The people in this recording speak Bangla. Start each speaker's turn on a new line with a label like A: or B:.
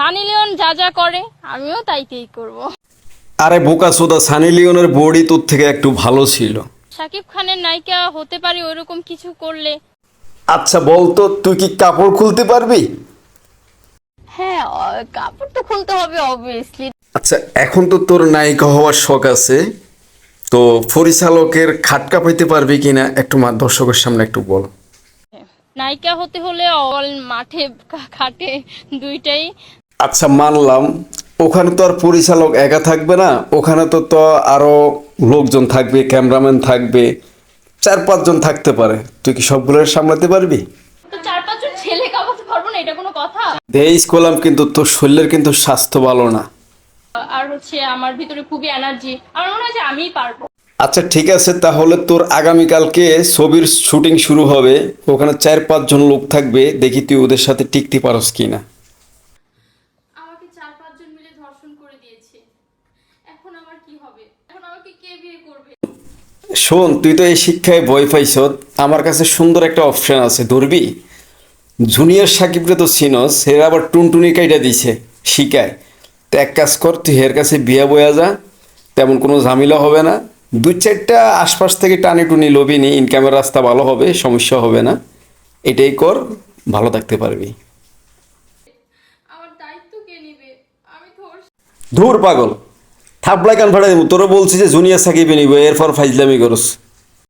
A: সানি লিওন যা যা করে আমিও তাইতেই করব।
B: আরে বোকা সোদা সানি লিওনের বডি তোর থেকে একটু ভালো ছিল।
A: শাকিব খানের নায়িকা হতে পারি ওরকম কিছু করলে।
B: আচ্ছা বলতো তুই কি কাপড় খুলতে পারবি?
A: হ্যাঁ অ- কাপড় তো খুলতে হবে অবভিয়াসলি
B: আচ্ছা এখন তো তোর নায়িকা হওয়ার শখ আছে। তো পরিচালকের খাটকা পাইতে পারবি কিনা একটু মা দর্শকের সামনে একটু বল।
A: নায়িকা হতে হলে অল মাঠে খাটে দুইটাই
B: আচ্ছা মানলাম। ওখানে তো আর পরিচালক একা থাকবে না ওখানে তো তো আরও লোকজন থাকবে ক্যামেরাম্যান থাকবে চার পাঁচজন থাকতে পারে। তুই কি সবগুলো সামলাতে পারবি?
A: না
B: দেইস করলাম কিন্তু তোর শরীরের কিন্তু স্বাস্থ্য ভালো না।
A: আর হচ্ছে আমার ভিতরে খুবই এনার্জি আমার মনে হয় যে আমিই পারব।
B: আচ্ছা ঠিক আছে তাহলে তোর আগামীকালকে ছবির শুটিং শুরু হবে ওখানে চার পাঁচজন লোক থাকবে দেখি তুই ওদের সাথে টিকতে পারস কিনা।
A: আমাকে চার পাঁচজন ধর্ষণ করে দিয়েছে। এখন আমার কি হবে? এখন আমাকে কে বিয়ে করবে?
B: শোন, তুই তো এই শিক্ষায় ভয় পাইছ, আমার কাছে সুন্দর একটা অপশন আছে, ধরবি? জুনিয়র সাকিবরে তো চিনস সে আবার টুনটুনি কাইটা দিছে শিখায় তো এক কাজ কর, তুই হের কাছে বিয়া বয়া যা, তেমন কোনো ঝামেলা হবে না। দুই চারটা আশপাশ থেকে টানি টুনি লবি নি ইনকামের রাস্তা ভালো হবে, সমস্যা হবে না। এটাই কর, ভালো থাকতে পারবি
A: আমার দায়িত্ব কে নিবে আমি ধর্ষ
B: ধুর পাগল থাপলাই কান ফাটাই দেবো। তোরা বলছি যে জুনিয়ার সাকিবে নিব, এরপর ফাইজলামি করস।